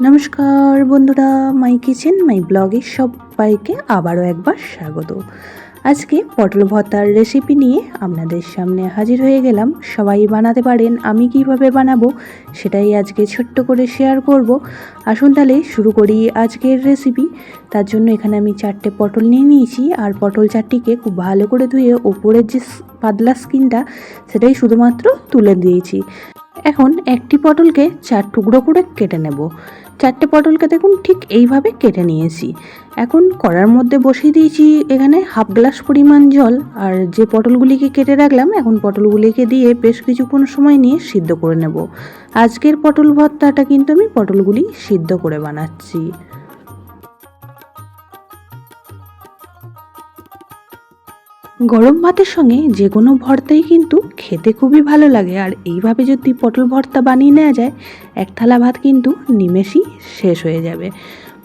নমস্কার বন্ধুরা, মাই কিচেন, মাই ব্লগে সবাইকে আবারও একবার স্বাগত। আজকে পটল ভর্তার রেসিপি নিয়ে আপনাদের সামনে হাজির হয়ে গেলাম। সবাই বানাতে পারেন, আমি কীভাবে বানাবো সেটাই আজকে ছোট্ট করে শেয়ার করব। আসুন তাহলে শুরু করি আজকের রেসিপি তার জন্য এখানে আমি চারটে পটল নিয়ে নিয়েছি, আর পটল চারটিকে খুব ভালো করে ধুয়ে ওপরের যে পাতলা স্কিনটা সেটাই শুধুমাত্র তুলে দিয়েছি। এখন একটি পটলকে চার টুকরো করে কেটে নেব। চারটে পটলকে দেখুন ঠিক এইভাবে কেটে নিয়েছি। এখন কড়ার মধ্যে বসিয়ে দিয়েছি এখানে হাফ গ্লাস পরিমাণ জল। আর যে পটলগুলিকে কেটে রাখলাম, এখন পটলগুলিকে দিয়ে বেশ কিছুক্ষণ সময় নিয়ে সিদ্ধ করে নেব। আজকের পটল ভর্তাটা কিন্তু আমি পটলগুলি সিদ্ধ করে বানাচ্ছি। গরম ভাতের সঙ্গে যে কোনো ভর্তাই কিন্তু খেতে খুবই ভালো লাগে। আর এইভাবে যদি পটল ভর্তা বানিয়ে নেওয়া যায়, এক থালা ভাত কিন্তু নিমেষই শেষ হয়ে যাবে।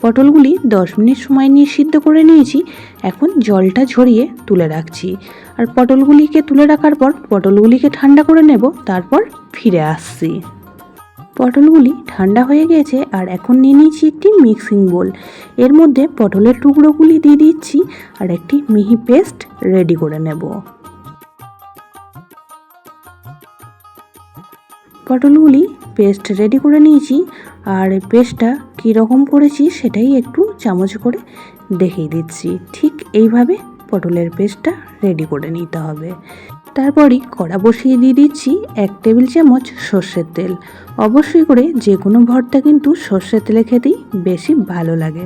পটলগুলি দশ মিনিট সময় নিয়ে সিদ্ধ করে নিয়েছি, এখন জলটা ঝরিয়ে তুলে রাখছি। আর পটলগুলিকে তুলে রাখার পর পটলগুলিকে ঠান্ডা করে নেব, তারপর ফিরে আসছি। পটলগুলি ঠান্ডা হয়ে গেছে আর এখন নিয়ে নিয়েছি একটি মিক্সিং বোল। এর মধ্যে পটলের টুকরোগুলি দিয়ে দিচ্ছি আর একটি মিহি পেস্ট রেডি করে নেব। পটলগুলি পেস্ট রেডি করে নিয়েছি আর পেস্টটা কীরকম করেছি সেটাই একটু চামচ করে দেখিয়ে দিচ্ছি। ঠিক এইভাবে পটলের পেস্টটা রেডি করে নিতে হবে। তারপরই কড়া বসিয়ে দিয়ে দিচ্ছি এক টেবিল চামচ সর্ষের তেল। অবশ্যই করে যে কোনো ভর্তা কিন্তু সর্ষের তেলে খেতেই বেশি ভালো লাগে।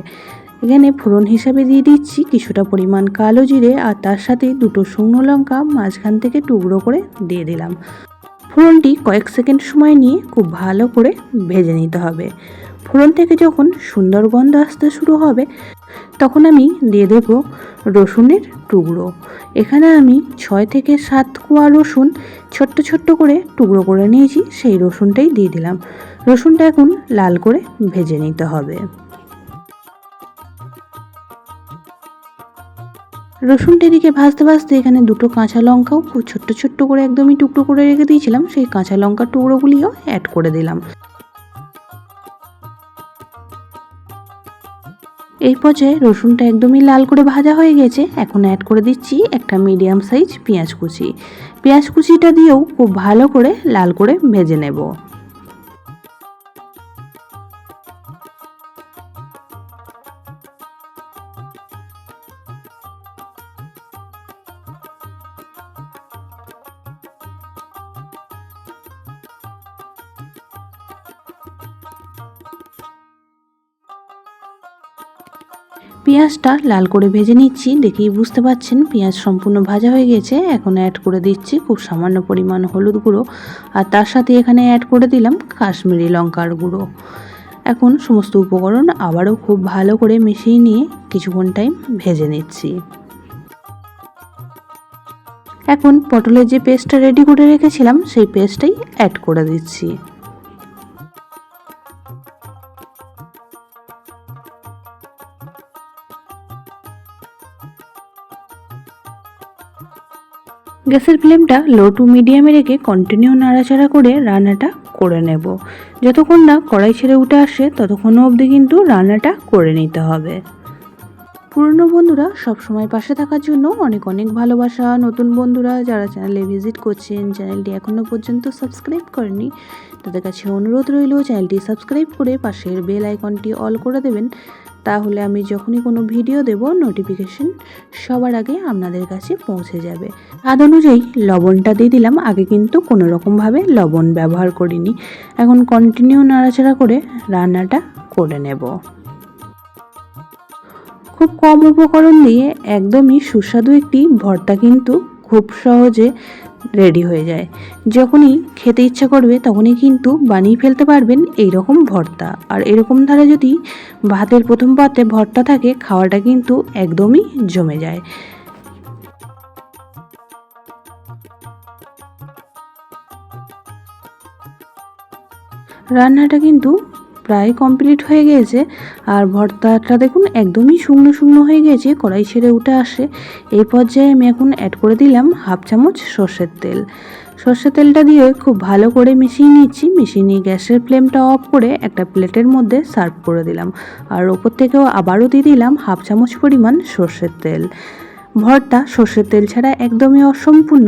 এখানে ফোড়ন হিসাবে দিয়ে দিচ্ছি কিছুটা পরিমাণ কালো জিরে আর তার সাথে দুটো শুকনো লঙ্কা মাঝখান থেকে টুকরো করে দিয়ে দিলাম। ফোড়নটি কয়েক সেকেন্ড সময় নিয়ে খুব ভালো করে ভেজে নিতে হবে। ফোড়ন থেকে যখন সুন্দর গন্ধ আসতে শুরু হবে, তখন আমি দিয়ে দেব রসুনের টুকরো। এখানে আমি ছয় থেকে সাত কোয়া রসুন ছোট্ট ছোট্ট করে টুকরো করে নিয়েছি, সেই রসুনটাই দিয়ে দিলাম। রসুনটা এখন লাল করে ভেজে নিতে হবে। রসুনটা এদিকে ভাজতে ভাজতে এখানে দুটো কাঁচা লঙ্কাও খুব ছোট্ট ছোট্ট করে একদমই টুকরো করে রেখে দিয়েছিলাম। সেই কাঁচা লঙ্কার টুকরোগুলিও অ্যাড করে দিলাম। এই পর্যায়ে রসুনটা একদমই লাল করে ভাজা হয়ে গেছে। এখন অ্যাড করে দিচ্ছি একটা মিডিয়াম সাইজ পেঁয়াজ কুচি। পেঁয়াজ কুচিটা দিয়েও খুব ভালো করে লাল করে ভেজে নেব। পেঁয়াজটা লাল করে ভেজে নিচ্ছি। দেখেই বুঝতে পাচ্ছেন পেঁয়াজ সম্পূর্ণ ভাজা হয়ে গেছে। এখন অ্যাড করে দিচ্ছি খুব সামান্য পরিমাণ হলুদ গুঁড়ো। আর তার সাথে এখানে অ্যাড করে দিলাম কাশ্মীরি লঙ্কার গুঁড়ো। এখন সমস্ত উপকরণ আবারও খুব ভালো করে মিশিয়ে নিয়ে কিছুক্ষণ টাইম ভেজে নিচ্ছি। এখন পটলের যে পেস্টটা রেডি করে রেখেছিলাম, সেই পেস্টটাই অ্যাড করে দিচ্ছি। গ্যাসের ফ্লেমটা লো টু মিডিয়ামে রেখে কন্টিনিউ নাড়াচাড়া করে রান্নাটা করে নেব। যতক্ষণ না কড়াই ছেড়ে উঠে আসে ততক্ষণ অবধি কিন্তু রান্নাটা করে নিতে হবে। পুরনো বন্ধুরা সব সময় পাশে থাকার জন্য অনেক অনেক ভালোবাসা। নতুন বন্ধুরা, যারা চ্যানেলে ভিজিট করছেন চ্যানেলটি এখনও পর্যন্ত সাবস্ক্রাইব করেনি তাদের কাছে অনুরোধ রইল চ্যানেলটি সাবস্ক্রাইব করে পাশের বেল আইকনটি অল করে দেবেন। তাহলে আমি যখনই কোনো ভিডিও দেব নোটিফিকেশন সবার আগে আপনাদের কাছে পৌঁছে যাবে। স্বাদ অনুযায়ী লবণটা দিয়ে দিলাম। আগে কিন্তু কোনো রকমভাবে লবণ ব্যবহার করিনি। এখন কন্টিনিউ নাড়াচাড়া করে রান্নাটা করে নেব। খুব কম উপকরণ দিয়ে একদমই সুস্বাদু একটি ভর্তা কিন্তু খুব সহজে রেডি হয়ে যায়। যখনই খেতে ইচ্ছা করবে তখনই কিন্তু বানিয়ে ফেলতে পারবেন এই রকম ভর্তা। আর এরকম ধারা যদি ভাতের প্রথম পাতে ভর্তা থাকে, খাওয়াটা কিন্তু একদমই জমে যায়। রান্নাটা কিন্তু প্রায় কমপ্লিট হয়ে গিয়েছে। আর ভর্তাটা দেখুন একদমই শুকনো শুকনো হয়ে গেছে কড়াই ছেড়ে উঠে আসে। এই পর্যায়ে আমি এখন অ্যাড করে দিলাম হাফ চামচ সর্ষের তেল। সর্ষের তেলটা দিয়ে খুব ভালো করে মিশিয়ে নিচ্ছি। মিশিয়ে নিয়ে গ্যাসের ফ্লেমটা অফ করে একটা প্লেটের মধ্যে সার্ভ করে দিলাম। আর ওপর থেকেও আবারও দিয়ে দিলাম হাফ চামচ পরিমাণ সর্ষের তেল। ভর্তা সর্ষের তেল ছাড়া একদমই অসম্পূর্ণ।